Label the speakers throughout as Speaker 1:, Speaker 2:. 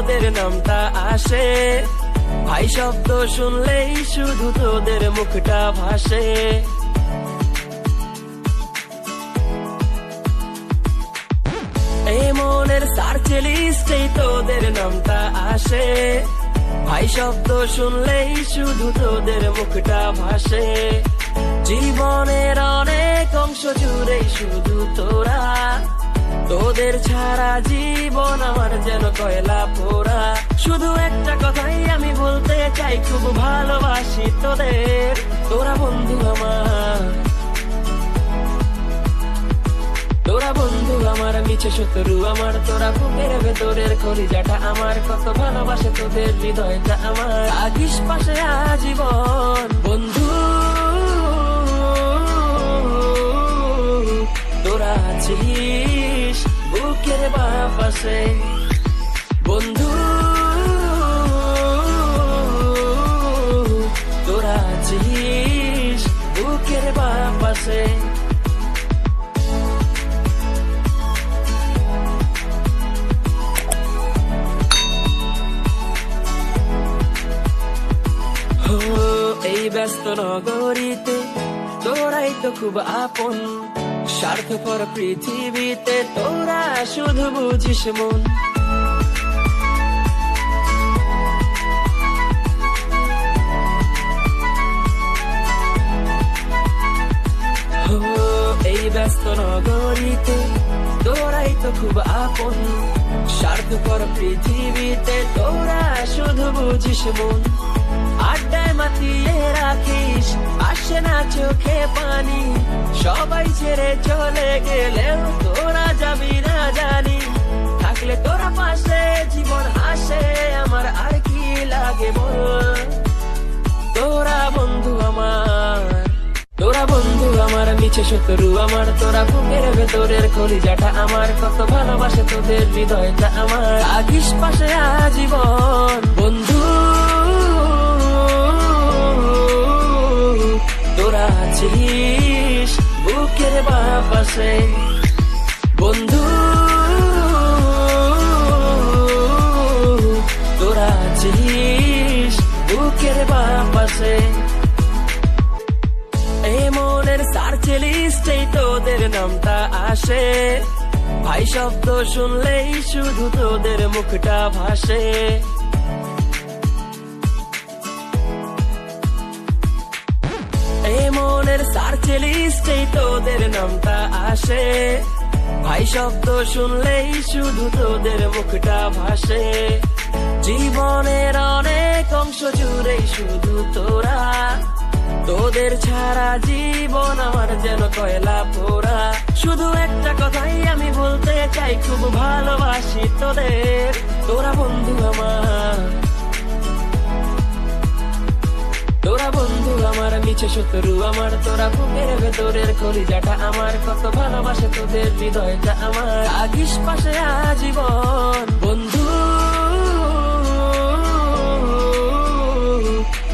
Speaker 1: তোদের নামটা আসে। ভাই শব্দ শুনলেই শুধু তোদের মুখটা ভাসে। মনের সার্চ লিস্টেই তোদের নামটা আসে। ভাই শব্দ শুনলেই শুধু তোদের মুখটা ভাসে। জীবনের অনেক অংশ জুড়ে শুধু তোরা তোদের ছাড়া জীবন আমার যেন কয়লা পোড়া। শুধু একটা কথাই আমি বলতে চাই, খুব ভালোবাসি তোদের। তোরা বন্ধু আমার। তোরা বন্ধু আমার, মিছে শত্রু আমার। তোরা বুকের ভেতরের কলিজাটা আমার। কত ভালোবাসে তোদের হৃদয়টা আমার। আগিস পাশে আজীবন বন্ধু। তোরা আছিস। বুকের বাপাশে। বন্ধু তোরা আছিস বুকের বাপাশে। এই ব্যস্ত নগরীতে তোরাই তো খুব আপন। স্বার্থপর পৃথিবীতে তোরা শুধু বুঝিস মন। এই ব্যস্ত নগরীতে তোরাই তো খুব আপন। স্বার্থপর পৃথিবীতে তোরা শুধু বুঝিস মন। আড্ডায় মাতিয়ে রাখিস, আসে না চোখে পানি। ছেড়ে চলে গেলেও তোরা যাবি না জানি। থাকলে তোরা পাশে জীবন আসে, আমার আর কি লাগে বল? তোরা বন্ধু আমার, তোরা বন্ধু আমার, মিছে শত্রু আমার। তোরা বুকের ভেতরের কলিজাটা আমার, কত ভালোবাসে তোদের হৃদয়টা আমার। আগিস পাশে আজীবন বন্ধু। তোরা আছিস। বুকের বাপাশে বন্ধু, তোরা আছিস বুকের বাপাশে এই মনের সার্চ তোদের নামটা আসে। ভাই শব্দ শুনলেই শুধু তোদের মুখটা ভাসে। লিস্টেই তোদের নামটা আসে। ভাই, শব্দ শুনলেই শুধু তোদের মুখটা ভাসে। জীবনের অনেক অংশ জুড়েই শুধু তোরা। তোদের ছাড়া জীবন আমার যেন কয়লা পোড়া। শুধু একটা কথাই আমি বলতে চাই, খুব ভালোবাসি তোদের। তোরা বন্ধু আমার। মিছে শত্রু আমার তোরা বুকের ভেতরের কলিজাটা আমার। কত ভালোবাসে তোদের হৃদয়টা আমার। আগিস পাশে আজীবন বন্ধু।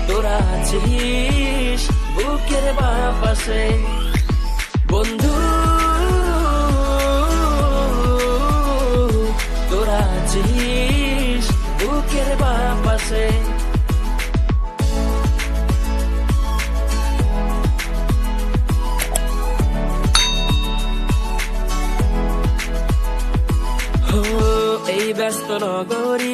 Speaker 1: তোরা আছিস বুকের বাপাশে বন্ধু। তোরা আছিস বুকের বাপাশে ও, এই ব্যস্ত নগরী